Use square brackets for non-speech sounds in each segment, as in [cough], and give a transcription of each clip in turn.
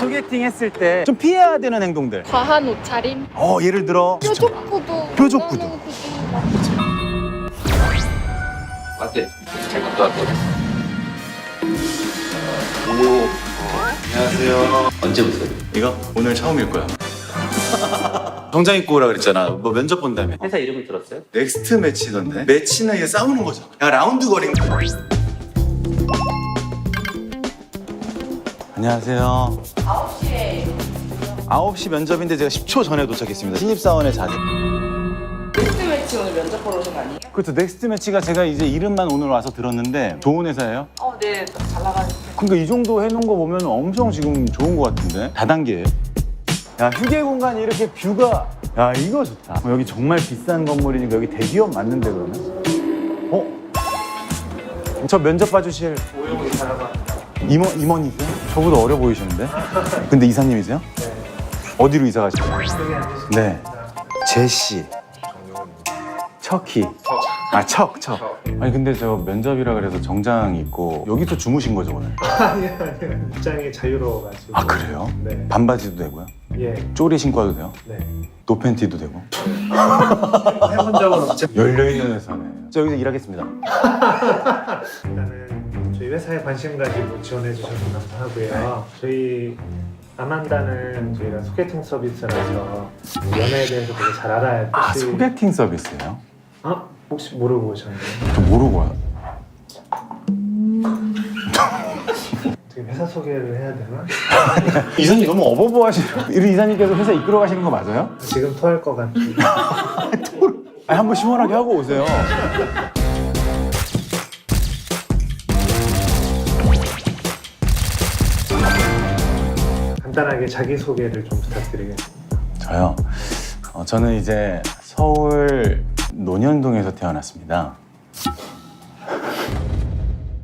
소개팅 했을 때 좀 피해야 되는 행동들. 과한 옷차림, 어, 예를 들어 뾰족 구두, 뾰족 구두. 원하는 구두. 맞대. 잘 갔다 왔대. 오. 안녕하세요. 언제부터? 이거 오늘 처음일 거야. [laughs] 정장 입고 오라 그랬잖아. 뭐 면접 본다며. 회사 이름을 들었어요? 넥스트 매치던데? 매치는 이게 싸우는 거죠. 야 라운드 거리는 거. 안녕하세요. 9시에 9시 면접인데 제가 10초 전에 도착했습니다. 신입사원의 자리. 넥스트 매치 오늘 면접 보러 오신 거 아니에요? 그렇죠. 넥스트 매치가 제가 이제 이름만 오늘 와서 들었는데 좋은 회사예요? 어, 네. 잘 나가는 그러니까 이 정도 해놓은 거 보면 엄청 지금 좋은 거 같은데? 다단계예요. 야 휴게 공간이 이렇게 뷰가 야 이거 좋다. 어, 여기 정말 비싼 건물이니까 여기 대기업 맞는데 그러면? 어? 저 면접 봐주실 임원 임원이세요? 저보다 어려 보이시는데? 근데 이사님이세요? 네. 어디로 이사 가시나요? 네. 제시. 척희. 아, 척, 척. 아니, 근데 저 면접이라 그래서 정장 입고 여기서 주무신 거죠, 오늘? [laughs] 아니요, 아니요. 입장이 자유로워가지고. 아, 그래요? 네. 반바지도 되고요? 예, 쪼리 신고 와도 돼요? 네. 노팬티도 되고? [laughs] 해본 적은 없죠. 열려있는 회사네. 저 여기서 일하겠습니다. 일단은 [laughs] 저희 회사에 관심 가지고 지원해 주셔서 감사하고요. 저희 아만다는 저희가 소개팅 서비스라서 연애에 대해서 되게 잘 알아야 아, 혹시- 소개팅 서비스예요? 어? 혹시 모르고 오셨나요? 저 모르고 와요. 어떻게 회사 소개를 해야 되나? [laughs] 이사님 너무 어버버 하시네요. 이 이사님께서 회사 이끌어 가시는 거 맞아요? 지금 토할 것 같아요. [laughs] 아니, 한번 시원하게 하고 오세요. 간단하게 자기 소개를 좀 부탁드리겠습니다. 저요. 어, 저는 이제 서울 논현동에서 태어났습니다.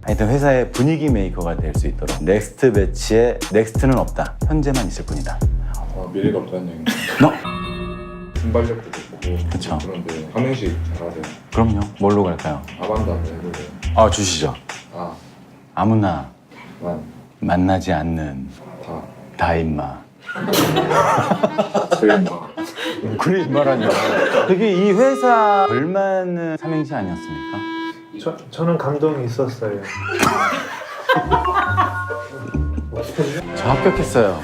하여튼 회사의 분위기 메이커가 될 수 있도록 넥스트 배치에 넥스트는 없다. 현재만 있을 뿐이다. 어, 미래가 없다는 얘기. 너 순발력도 좋고 그쵸. 그런데 한명씩 잘하세요. 그럼요. 뭘로 갈까요? 아반다 한번 해볼래요. 아 주시죠. 아, 아무나 만, 만나지 않는 다, 다인마. 그림마. [laughs] 그래 말하냐. 되게 이 회사 얼마는 삼행시 아니었습니까? 저, 저는 감동이 있었어요. [laughs] 저 합격했어요.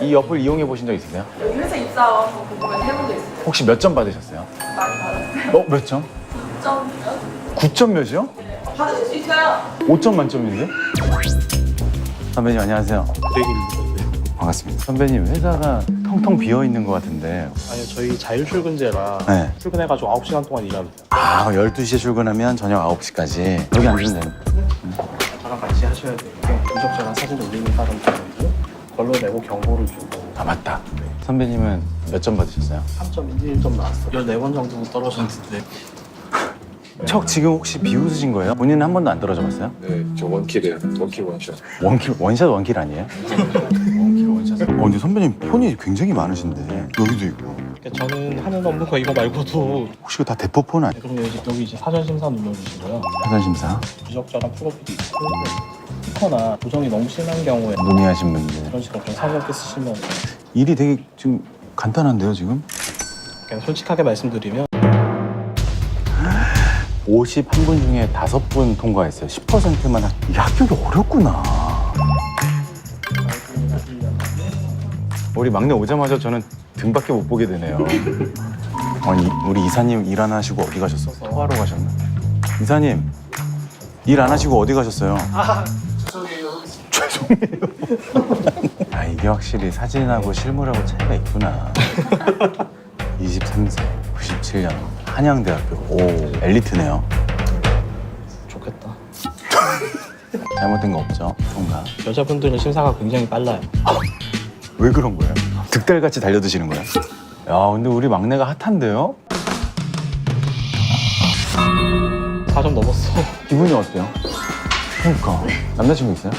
이 어플 이용해 보신 적 있으세요? 여기 회사 입사와서 궁금해서 해본 적 있어요. 혹시 몇 점 받으셨어요? 많이 받았어요. 어, 몇 점? 점 9점 몇이요? 받으실 수 있어요. 5점 만점인데? 선배님 안녕하세요. 반갑습니다. 선배님 회사가 텅텅 비어 있는 것 같은데. 아니요 저희 자율 출근제라 네. 출근해가지고 9시간 동안 돼요 아, 12시에 출근하면 저녁 9시까지. 여기 앉으면 되는. 저랑 같이 하셔야 게 인적자랑 사진 올리는 사람도 있고 걸러 내고 경고를 주고 아, 맞다. 선배님은 몇 점 받으셨어요? 3.1, 1점 나왔어요 14번 정도 떨어졌는데 척 지금 혹시 비웃으신 거예요? 본인은 한 번도 안 떨어져 봤어요? 네, 저 원킬이에요. 원킬 원샷. 원킬, 원샷 원킬 아니에요? 원킬 원샷. 어, 근데 선배님 폰이 굉장히 많으신데 여기도 있고. 그러니까 저는 하는 업무가 이거 말고도 혹시 이거 다 대포 폰 아니에요? 그리고 여기, 여기 이제 사전 심사 눌러주시고요 사전 심사 부적절한 프로필이 있고 스티커나 보정이 너무 심한 경우에 문의하신 분들 이런 식으로 좀 상엽게 쓰시면 일이 되게 지금 간단한데요 지금? 그냥 솔직하게 말씀드리면 51분 중에 5분 통과했어요 10%만 이 합격이 어렵구나 우리 막내 오자마자 저는 등밖에 못 보게 되네요 아니 우리 이사님 일 안 하시고 어디 가셨어요? 토하러 가셨나? 이사님 일 안 하시고 어디 가셨어요? [laughs] 아 이게 확실히 사진하고 실물하고 차이가 있구나 23세 [laughs] 97년 한양대학교 오 엘리트네요 좋겠다 [laughs] 잘못된 거 없죠? 통과 여자분들은 심사가 굉장히 빨라요 [laughs] 왜 그런 거예요? 득달같이 달려드시는 거예요? 야 근데 우리 막내가 핫한데요? 4점 넘었어 기분이 어때요? 그러니까 남자친구 있어요?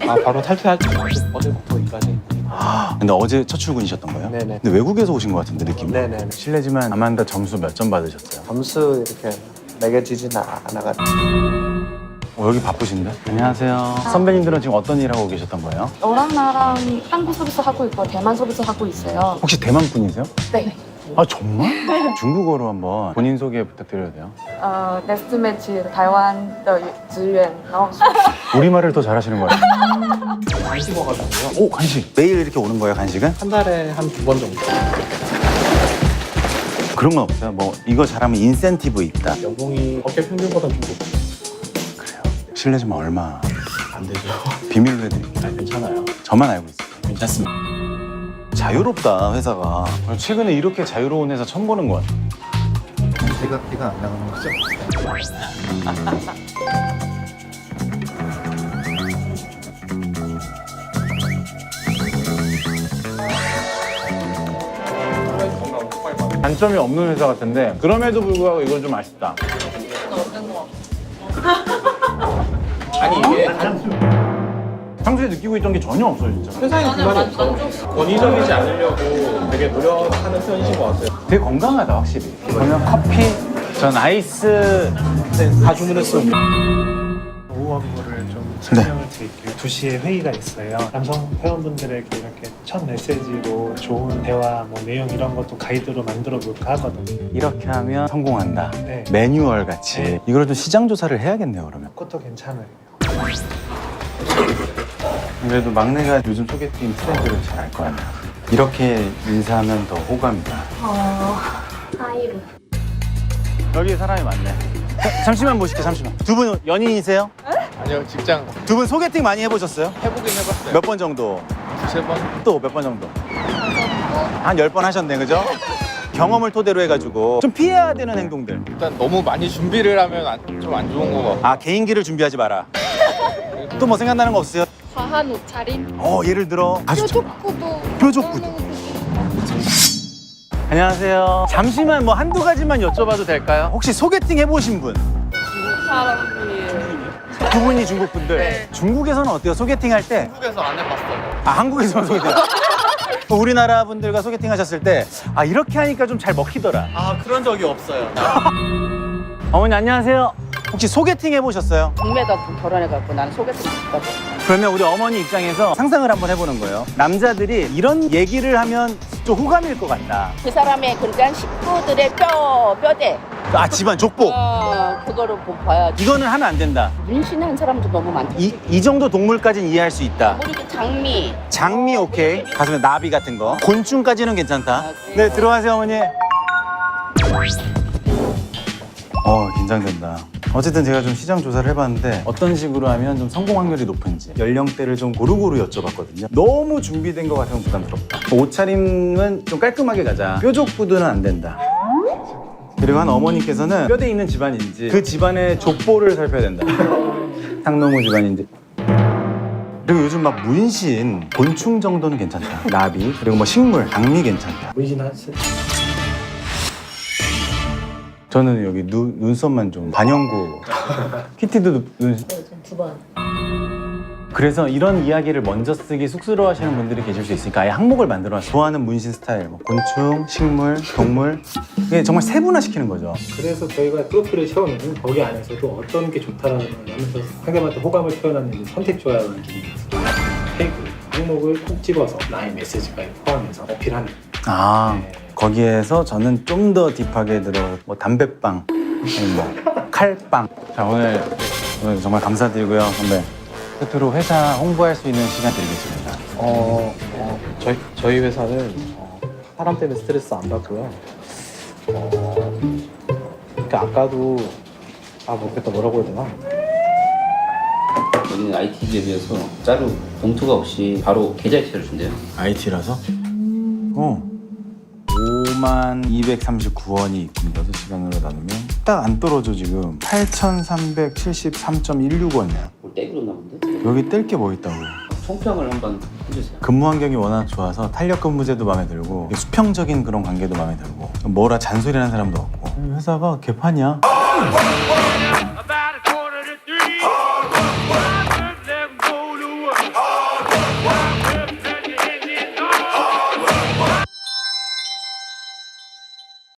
아 바로 탈퇴할 때 어제부터 일하지 근데 어제 첫 출근이셨던 거예요? 네네. 근데 외국에서 오신 것 같은데 느낌이 네네. 실례지만 아만다 점수 몇 점 받으셨어요? 점수 이렇게 매겨지진 않아가지고 어, 여기 바쁘신데? 안녕하세요. 선배님들은 지금 어떤 일 하고 계셨던 거예요? 너랑 나랑 한국 서비스 하고 있고 대만 서비스 하고 있어요. 혹시 대만 분이세요? 네. 아 정말? [laughs] 중국어로 한번 본인 소개 부탁드려도 돼요? 呃，Next Match 台湾的职员，然后 우리말을 더 잘하시는 거예요. [laughs] 간식 먹어가지고요. 오 간식. 매일 이렇게 오는 거예요 간식은? 한 달에 한 두 번 정도. 그런 건 없어요. 뭐 이거 잘하면 인센티브 있다. 연봉이 업계 평균보다 좀 높고 그래요. 실례지만 얼마 안 되죠. 비밀로 해드릴게요. 아, 괜찮아요. 저만 알고 있어요. 괜찮습니다. 자유롭다 회사가. 최근에 이렇게 자유로운 회사 처음 보는 것 같아요. 제가 티가 안 나가는 거죠? [laughs] 단점이 없는 회사 같은데 그럼에도 불구하고 이건 좀 아쉽다. 아니 이게 평소에 느끼고 있던 게 전혀 없어요 진짜. 회사에 불만이 없어. 권위적이지 않으려고 되게 노력하는 편이신 것 같아요. 되게 건강하다 확실히. 그러면 커피, 전 아이스. 네, 다 주문했어요. 오후 업무를 좀 설명을 드릴게요. 2시에 회의가 있어요. 남성 회원분들에게 이렇게 첫 메시지로 좋은 대화, 뭐 내용 이런 것도 가이드로 만들어 볼까 하거든요. 이렇게 하면 성공한다. 네. 매뉴얼 같이. 네. 이걸 좀 시장 조사를 해야겠네요 그러면. 그것도 괜찮아요. 그래도 막내가 요즘 소개팅 트렌드를 잘 알 거 아니야. 이렇게 인사하면 더 호감이다. 하이루. 여기 사람이 많네. 자, 잠시만 모실게 잠시만. 두 분 연인이세요? 아니요 직장 두 분 소개팅 많이 해보셨어요? 해보긴 해봤어요. 몇 번 정도? 두세 번? 또 몇 번 정도? 한 열 번 하셨네 그죠? [laughs] 경험을 토대로 해가지고 좀 피해야 되는 행동들. 일단 너무 많이 준비를 하면 좀 안 좋은 거 같고 아 개인기를 준비하지 마라. 또 뭐 생각나는 거 없어요? 과한 옷차림. 어 예를 들어 아주 좀- 뾰족구도. 뾰족구도. 안녕하세요. 잠시만 뭐 한두 가지만 여쭤봐도 될까요? 혹시 소개팅 해보신 분? 사람이 두 분이 중국 분들. 중국에서는 어때요? 소개팅 할 때? 한국에서 안 해봤어요. 아 한국에서만 소개팅. 우리나라 분들과 소개팅 하셨을 때 아 이렇게 하니까 좀 잘 먹히더라. 아 그런 적이 없어요. [laughs] 어머니 안녕하세요. 혹시 소개팅 해보셨어요? 동매가 결혼해갖고 나는 소개팅 했다고. 그러면 우리 어머니 입장에서 상상을 한번 해보는 거예요. 남자들이 이런 얘기를 하면 좀 호감일 것 같다. 그 사람의 그러니까 식구들의 뼈, 뼈대. 아 집안 족보. 어, 그거를 보- 봐야지. 이거는 하면 안 된다. 문신한 사람도 너무 많다. 이, 이 정도 동물까지는 이해할 수 있다. 그 장미. 장미 오케이. 가슴에 나비 같은 거. 곤충까지는 괜찮다. 아, 네 그래요? 들어가세요 어머니. 어 긴장된다. 어쨌든 제가 좀 시장 조사를 해봤는데 어떤 식으로 하면 좀 성공 확률이 높은지 연령대를 좀 고루고루 여쭤봤거든요. 너무 준비된 것 같으면 부담스럽다. 옷차림은 좀 깔끔하게 가자. 뾰족 구두는 안 된다. 그리고 한 어머니께서는 뼈대 있는 집안인지 그 집안의 족보를 살펴야 된다. [laughs] 상노무 집안인지. 그리고 요즘 막 문신, 곤충 정도는 괜찮다. 나비, 그리고 뭐 식물, 장미 괜찮다. 문신 하세요? 저는 여기 눈, 눈썹만 좀 반영구. [laughs] 키티도 눈, 눈. 두 번. 그래서 이런 이야기를 먼저 쓰기 쑥스러워 하시는 분들이 계실 수 있으니까 아예 항목을 만들어 놨어요. 좋아하는 문신 스타일, 뭐 곤충, 식물, 동물. 이게 정말 세분화시키는 거죠. 그래서 저희가 프로필을 채우면 거기 안에서도 어떤 게 좋다라는 걸 하면서 상대방한테 호감을 표현하는 선택 조합을 기능이 있어요. 태그, 항목을 콕 집어서 나의 메시지까지 포함해서 어필하는 아 거기에서 저는 좀 더 딥하게 들어 뭐 담배빵 아니 뭐 [laughs] 칼빵 자 오늘, 오늘 정말 감사드리고요 선배 끝으로 회사 홍보할 수 있는 시간 드리겠습니다 어, 어, 저희 저희 회사는 어, 사람 때문에 스트레스 안 받고요. 어, 그러니까 아까도 아 모르겠다 뭐라고 해야 되나? 여기는 IT에 비해서 따로 봉투가 없이 바로 계좌이체를 준대요. IT라서 어 5만 239원이 있습니다 6시간으로 나누면 딱 안 떨어져 지금 8,373.16원이야 뭘 떼그렸나 본데? 여기 뗄 게 뭐 있다고 총평을 한번 해주세요. 근무 환경이 워낙 좋아서 탄력 근무제도 마음에 들고 수평적인 그런 관계도 마음에 들고 뭐라 잔소리하는 사람도 없고. 회사가 개판이야